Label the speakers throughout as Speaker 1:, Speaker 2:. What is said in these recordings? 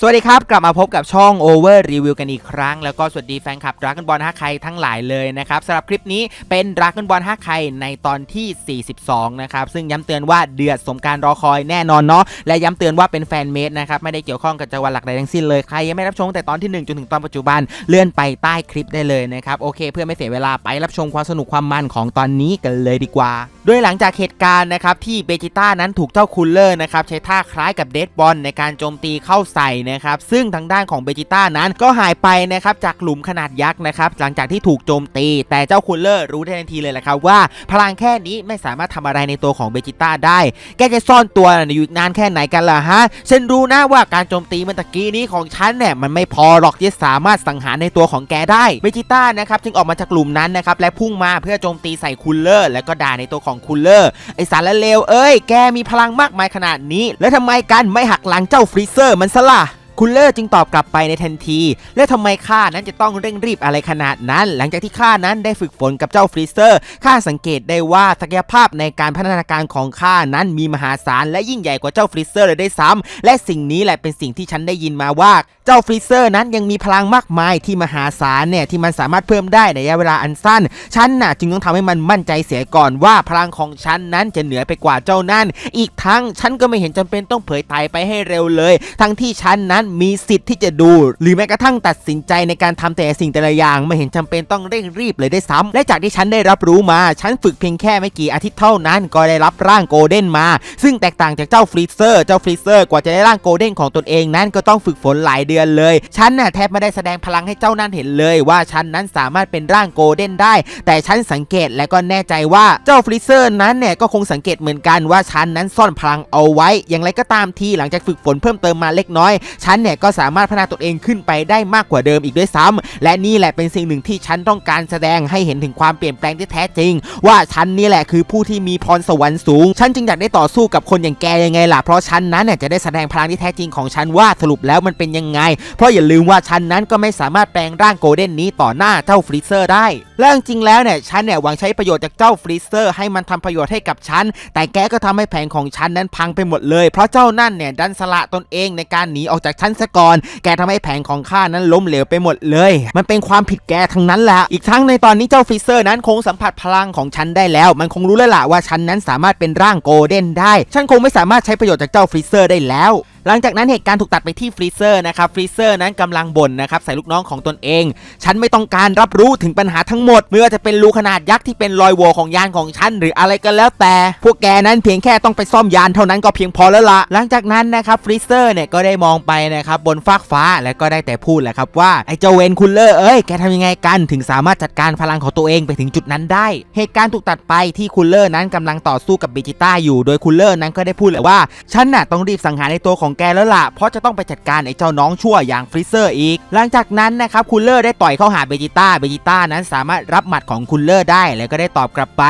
Speaker 1: สวัสดีครับ กลับมาพบกับช่อง Over Review กันอีกครั้ง แล้วก็สวัสดีแฟนคลับ Dragon Ball 5ใครทั้งหลายเลยนะครับสำหรับคลิปนี้เป็น Dragon Ball 5ใครในตอนที่ 42 นะครับ ซึ่งย้ำเตือนว่าเดือดสมการรอคอยแน่นอนเนาะและย้ำเตือนว่าเป็นแฟนเมดนะครับ ไม่ได้เกี่ยวข้องกับจังหวัดหลักใดทั้งสิ้นเลย ใครยังไม่รับชมแต่ตอนที่ 1 จนถึงตอนปัจจุบันเลื่อนไปใต้คลิปได้เลยนะครับโอเค เพื่อไม่เสียเวลาไปรับชมความสนุกความมันของตอนนี้กันเลยดีกว่าโดยหลังจากเหตุการณ์นะครับที่เบจิต้านั้นถูกเจ้าคูลเลอร์นะครับใช้ท่าคล้ายกับเดดบอลในการโจมตีเข้าใส่นะครับ ซึ่งทางด้านของเบจิต้านั้นก็หายไปนะครับจากหลุมขนาดยักษ์นะครับหลังจากที่ถูกโจมตี แต่เจ้าคูลเลอร์รู้ได้ทันทีเลยแหละครับว่า พลังแค่นี้ไม่สามารถทำอะไรในตัวของเบจิต้าได้ แกจะซ่อนตัวอยู่อีกนานแค่ไหนกันล่ะฮะฉันรู้นะว่าการโจมตีเมื่อตะกี้นี้ของฉันเนี่ยมันไม่พอหรอกที่สามารถสังหารในตัวของแกได้เบจิต้านะครับจึงออกมาจากกลุ่มนั้นนะครับและพุ่งมาเพื่อโจมตีใส่คูลเลอร์ แล้วก็ด่าในตัวของคูลเลอร์ไอสารละเลวเอ้ยแกมีพลังมากมายขนาดนี้ แล้วทำไมกันไม่หักหลังเจ้าฟรีเซอร์มันซะล่ะ คุณเลอร์จึงตอบกลับไปในทันที และทำไมข้านั้นจะต้องเร่งรีบอะไรขนาดนั้น หลังจากที่ข้านั้นได้ฝึกฝนกับเจ้าฟรีเซอร์ข้าสังเกตได้ว่าศักยภาพในการพัฒนาการของข้านั้นมีมหาศาลและยิ่งใหญ่กว่าเจ้าฟรีเซอร์เลยได้ซ้ำและสิ่งนี้แหละเป็นสิ่งที่ฉันได้ยินมาว่า เจ้าฟรีเซอร์นั้นยังมีพลังมากมายที่มหาศาลเนี่ยที่มันสามารถเพิ่มได้ในระยะเวลาอันสั้น ฉันน่ะจึงต้องทำให้มันมั่นใจเสียก่อนว่าพลังของฉันนั้นจะเหนือไปกว่าเจ้านั่น อีกทั้งฉันก็ไม่เห็นจำเป็นต้องเผยไตไปให้เร็วเลย ทั้งที่ฉันนั้นมีสิทธิ์ที่จะดู หรือแม้กระทั่งตัดสินใจในการทำแต่สิ่งแต่ละอย่างไม่เห็นจำเป็นต้องเร่งรีบเลยได้ซ้ำและจากที่ฉันได้รับรู้มา ฉันฝึกเพียงแค่ไม่กี่อาทิตย์เท่านั้นก็ได้รับร่างโกลเด้นมา ซึ่งแตกต่างจากเจ้าฟรีเซอร์ เจ้าฟรีเซอร์กว่าจะได้ร่างโกลเด้นของตนเองนั้นก็ต้องฝึกฝนหลายเดือนเลย ฉันน่ะแทบไม่ได้แสดงพลังให้เจ้านั่นเห็นเลยว่าฉันนั้นสามารถเป็นร่างโกลเด้นได้ แต่ฉันสังเกตและก็แน่ใจว่าเจ้าฟรีเซอร์นั้นเนี่ยก็คงสังเกตเหมือนกันว่าฉันนั้นซ่อนพลังเอาไว้ อย่างไรก็ตามทีหลังจากฝึกฝนเพิ่มเติมมาเล็กน้อย ฉัน้นเนี่ยก็สามารถพัฒนาตัวเองขึ้นไปได้มากกว่าเดิมอีกด้วยซ้ำและนี่แหละเป็นสิ่งหนึ่งที่ฉันต้องการแสดงให้เห็นถึงความเปลี่ยนแปลงที่แท้จริง ว่าฉันนี่แหละคือผู้ที่มีพรสวรรค์สูง ฉันจึงอยากได้ต่อสู้กับคนอย่างแกยังไงล่ะ เพราะฉันนั้นเนี่ยจะได้แสดงพลังที่แท้จริงของฉันว่าสรุปแล้วมันเป็นยังไง เพราะอย่าลืมว่าฉันนั้นก็ไม่สามารถแปลงร่างโกลเด้นนี้ต่อหน้าเจ้าฟรีเซอร์ได้และจริงแล้วเนี่ยฉันเนี่ยหวังใช้ประโยชน์จากเจ้าฟรีเซอร์ให้มันทำประโยชน์ให้กับฉัน แต่แกก็ทำให้แผนของฉันนั้นพังไปหมดเลย เพราะเจ้านั่นเนี่ยดันสละตนเองในการหนีออกจากฉันซะก่อน แกทำให้แผนของข้านั้นล้มเหลวไปหมดเลย มันเป็นความผิดแกทั้งนั้นแหละ อีกทั้งในตอนนี้เจ้าฟิเซอร์นั้นคงสัมผัสพลังของฉันได้แล้ว มันคงรู้แล้วล่ะว่าฉันนั้นสามารถเป็นร่างโกลเด้นได้ ฉันคงไม่สามารถใช้ประโยชน์จากเจ้าฟิเซอร์ได้แล้ว หลังจากนั้นเหตุการณ์ถูกตัดไปที่ฟรีเซอร์นะครับฟรีเซอร์นั้นกำลังบ่นนะครับใส่ลูกน้องของตนเอง ฉันไม่ต้องการรับรู้ถึงปัญหาทั้งหมดไม่ว่าจะเป็นรูขนาดยักษ์ที่เป็นรอยโหว่ของยานของฉันหรืออะไรก็แล้วแต่ พวกแกนั้นเพียงแค่ต้องไปซ่อมยานเท่านั้นก็เพียงพอแล้วละหลังจากนั้นนะครับฟรีเซอร์เนี่ยก็ได้มองไปนะครับบนฟากฟ้าแล้วก็ได้แต่พูดแหละครับว่าไอ้เจ้าเวนคูลเลอร์เอ้ยแกทำยังไงกันถึงสามารถจัดการพลังของตัวเองไปถึงจุดนั้นได้ เหตุการณ์ถูกตัดไปที่คูลเลอร์นั้นกำลังต่อสู้กับเบจิต้าอยู่โดยคูลเลอร์นั้นก็ได้พูดเลยว่าฉันน่ะต้องรีบสังหารในตัวของแกแล้วล่ะ เพราะจะต้องไปจัดการไอ้เจ้าน้องชั่วอย่างฟรีเซอร์อีก หลังจากนั้นนะครับคูลเลอร์ได้ต่อยเข้าหาเบจิต้า เบจิต้านั้นสามารถรับหมัดของคูลเลอร์ได้แล้วก็ได้ตอบกลับไป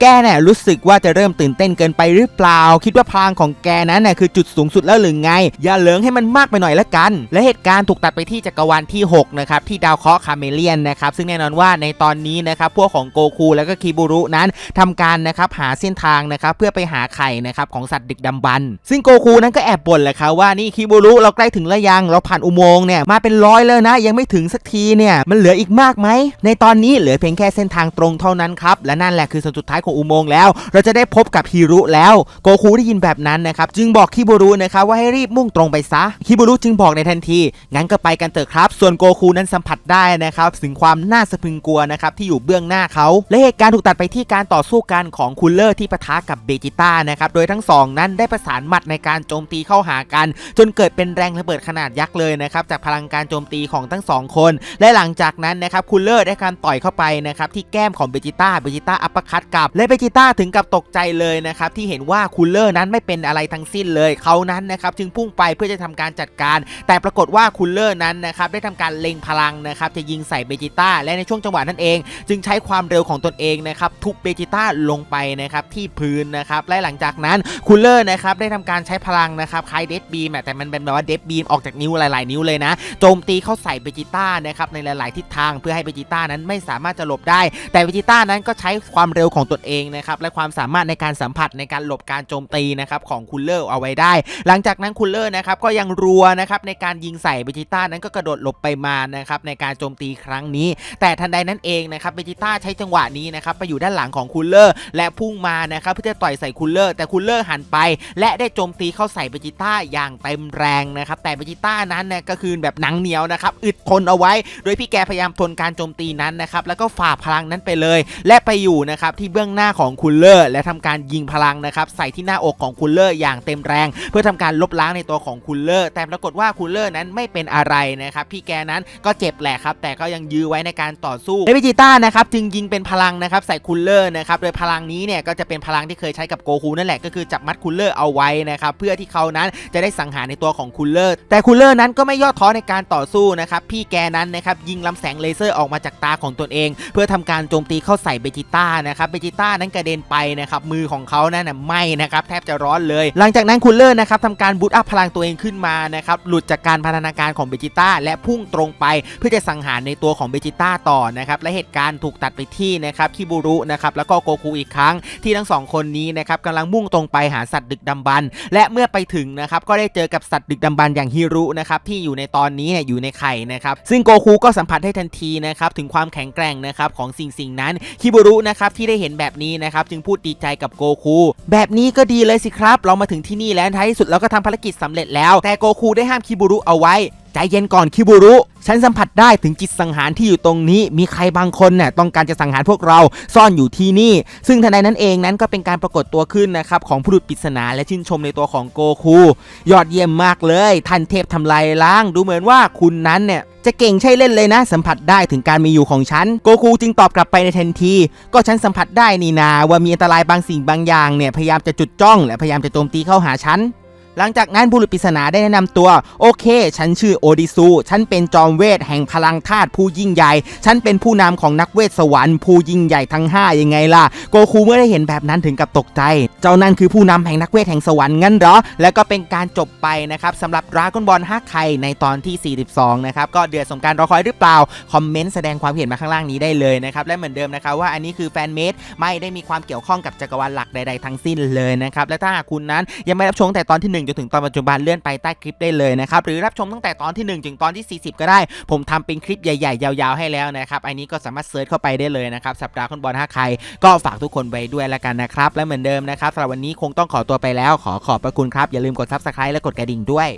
Speaker 1: แกเนี่ยรู้สึกว่าจะเริ่มตื่นเต้นเกินไปหรือเปล่า คิดว่าพลังของแกนั้นน่ะคือจุดสูงสุดแล้วหรือไง อย่าเหลิงให้มันมากไปหน่อยละกัน และเหตุการณ์ถูกตัดไปที่จักรวาลที่6นะครับที่ดาวเคราะห์คาเมเลียนนะครับซึ่งแน่นอนว่าในตอนนี้นะครับพวกของโกคูแล้วก็คิบูรุนั้นทำการนะครับหาเส้นทางนะครับเพื่อไปหาไข่นะครับของสัตว์ดึกดำบรรพ์ซึ่งโกคูนั้นก็แอบบ่นแหละครับว่านี่คิบูรุเราใกล้ถึงแล้วยังเราผ่านอุโมงค์เนี่ยมาเป็นร้อยแล้วนะ ยังไม่ถึงสักทีเนี่ยมันเหลืออีกมากไหมในตอนนี้เหลือเพียงแค่เส้นทางตรงเท่านั้นครับและนั่นแหละคือส่วนสุดท้ายของอุโมงค์แล้ว เราจะได้พบกับฮิรุแล้วโกคูได้ยินแบบนั้นนะครับจึงบอกคิบูรุนะครับว่าให้รีบมุ่งตรงไปซะคิบูรุจึงบอกในทันทีงั้นก็ไปกันเถอะครับ ส่วนโกคูนั้นสัมผัสได้นะครับถึงความน่าสะพรึงกลัวนะครับที่อยู่เบื้องหน้าเขาและเหตุการณ์ถูกตัดไปที่การต่อสู้กันของคูลเลอร์ที่ปะทะกับเบจิต้านะครับโดยทั้งสองนั้นได้ประสานหมัดในการโจมตีเข้าหากันจนเกิดเป็นแรงระเบิดขนาดยักษ์เลยนะครับจากพลังการโจมตีของทั้งสองคน และหลังจากนั้นนะครับคูลเลอร์ได้การต่อยเข้าไปนะครับที่แก้มของเบจิต้าเบจิต้าอัปคัตกลับ และเบจิต้าถึงกับตกใจเลยนะครับที่เห็นว่าคูลเลอร์นั้นไม่เป็นอะไรทั้งสิ้นเลยเขานั้นนะครับจึงพุ่งไปเพื่อจะทำการจัดการ แต่ปรากฏว่าคูลเลอร์นั้นนะครับได้ทำการเล็งพลังนะครับจะยิงใส่เบจิต้าและในช่วงจังหวะนั้นเอง จึงใช้ความเร็วของตนเองนะครับทุบเบจิต้าลงไปนะครับที่พื้นนะครับและหลังจากนั้นคูลเลอร์นะครับได้ทำการใช้พลังนะครับคายเดดบีมแต่มันเป็นแบบว่าเดฟบีมออกจากนิ้วหลาย ๆ นิ้วเลยนะโจมตีเข้าใส่เบจิต้านะครับในหลาย ๆ ทิศทางเพื่อให้เบจิต้านั้นไม่สามารถจะหลบได้ แต่เบจิต้านั้นก็ใช้ความเร็วของตนเองนะครับและความสามารถในการสัมผัสในการหลบการโจมตีนะครับของคูลเลอร์เอาไว้ได้ หลังจากนั้นคูลเลอร์นะครับก็ยังรัวนะครับในการยิงใส่เบจิต้านั้นก็กระโดดหลบไปมานะครับในการโจมตีครั้งนี้ แต่ทันใดนั้นเองนะครับเบจิต้าใช้จังหวะนี้นะครับไปอยู่ด้านหลังของคูลเลอร์และพุ่งมานะครับเพื่อจะต่อยใส่คูลเลอร์แต่คูลเลอร์หันไป และได้โจมตีเข้าใส่เบจิต้าอย่างเต็มแรงนะครับแต่เบจิต้านั้นเนี่ยก็คือแบบหนังเหนียวนะครับอึดทนเอาไว้ โดยพี่แกพยายามทนการโจมตีนั้นนะครับแล้วก็ฝ่าพลังนั้นไปเลย และไปอยู่นะครับที่เบื้องหน้าของคูลเลอร์ และทำการยิงพลังนะครับใส่ที่หน้าอกของคูลเลอร์อย่างเต็มแรง เพื่อทำการลบล้างในตัวของคูลเลอร์ แต่ปรากฏว่าคูลเลอร์นั้นไม่เป็นอะไรนะครับพี่แกนั้นก็เจ็บแหละครับแต่ก็ยังยื้อไว้ในการต่อสู้และเบจิต้านะครับจึงยิงเป็นพลังนะครับใส่คูลเลอร์นะครับโดยพลังนี้เนี่ยก็จะเป็นพลังที่เคยใช้กับโกคูนั่นแหละก็คือจับมัดคูลเลอร์เอาไว้นะครับเพื่อที่เขานั้นจะได้สังหารในตัวของคูลเลอร์ แต่คูลเลอร์นั้นก็ไม่ย่อท้อในการต่อสู้นะครับ พี่แกนั้นนะครับยิงลำแสงเลเซอร์ออกมาจากตาของตนเอง เพื่อทำการโจมตีเข้าใส่เบจิต้านะครับเบจิต้านั้นกระเด็นไปนะครับมือของเขานั่นไหมนะครับแทบจะร้อนเลย หลังจากนั้นคูลเลอร์นะครับทำการบูตอัพพลังตัวเองขึ้นมานะครับหลุดจากการพัฒนาการของเบจิต้าและพุ่งตรงไป เพื่อจะสังหารในตัวของเบจิต้าต่อนะครับและเหตุการณ์ถูกตัดไปที่นะครับคิบูรุนะครับแล้วก็โกคูอีกครั้งที่ทั้งสองคนนี้นะครับกำลังมุ่งตรงไปหาสัตว์ดึกดำบรรพ์และเมื่อไปถึงนะครับก็ได้เจอกับสัตว์ดึกดำบรรพ์อย่างฮิรุนะครับที่อยู่ในตอนนี้เนี่ยอยู่ในไข่นะครับซึ่งโกคูก็สัมผัสได้ทันทีนะครับถึงความแข็งแกร่งนะครับของสิ่งสิ่งนั้นคิบูรุนะครับที่ได้เห็นแบบนี้นะครับจึงพูดดีใจกับโกคูแบบนี้ก็ดีเลยสิครับ เรามาถึงที่นี่แล้วท้ายที่สุดเราก็ทำภารกิจสำเร็จแล้ว แต่โกคูได้ห้ามคิบูรุเอาไว้ ใจเย็นก่อนคิบูรุ ฉันสัมผัสได้ถึงจิตสังหารที่อยู่ตรงนี้ มีใครบางคนเนี่ยต้องการจะสังหารพวกเราซ่อนอยู่ที่นี่ ซึ่งทันใดนั้นเองนั้นก็เป็นการปรากฏตัวขึ้นนะครับของผู้ดุจปริศนาและชื่นชมในตัวของโกคู ยอดเยี่ยมมากเลย ท่านเทพทำลายล้าง ดูเหมือนว่าคุณนั้นเนี่ยจะเก่งใช่เล่นเลยนะ สัมผัสได้ถึงการมีอยู่ของฉัน โกคูจึงตอบกลับไปในทันที ก็ฉันสัมผัสได้นี่นาว่ามีอันตรายบางสิ่งบางอย่างเนี่ยพยายามจะจุดจ้อง และพยายามจะโจมตีเข้าหาฉัน หลังจากนั้นบุรุษปริศนาได้แนะนำตัว โอเค ฉันชื่อโอดิซู ฉันเป็นจอมเวทแห่งพลังธาตุผู้ยิ่งใหญ่ ฉันเป็นผู้นำของนักเวทสวรรค์ผู้ยิ่งใหญ่ทั้ง 5 ยังไงล่ะ โกคูเมื่อได้เห็นแบบนั้นถึงกับตกใจเจ้านั่นคือผู้นำแห่งนักเวทแห่งสวรรค์งั้นเหรอ แล้วก็เป็นการจบไปนะครับสำหรับดราก้อนบอลฮักไคในตอนที่ 42 นะครับ ก็เดือดสมการรอคอยหรือเปล่า คอมเมนต์แสดงความเห็นมาข้างล่างนี้ได้เลยนะครับ และเหมือนเดิมนะครับว่าอันนี้คือแฟนเมดไม่ได้มีความเกี่ยวข้องกับจักรวาลหลักใดๆทั้งสิ้นเลยนะครับ และถ้าหากคุณนั้นยังไม่รับชมแต่ตอนที่1จนถึงตอนปัจจุบันเลื่อนไปใต้คลิปได้เลยนะครับหรือรับชมตั้งแต่ตอนที่ 1 ถึงตอนที่ 40 ก็ได้ ผมทำเป็นคลิปใหญ่ ๆ ยาวๆให้แล้วนะครับอันนี้ก็สามารถเซิร์ชเข้าไปได้เลยนะครับสัปดาห์คนบอลถ้าใคก็ฝากทุกคนไว้ด้วยแล้วกันนะครับและเหมือนเดิมนะครับสำหรับวันนี้คงต้องขอตัวไปแล้วขอขอบพระคุณครับ อย่าลืมกด subscribe และกดกระดิ่งด้วย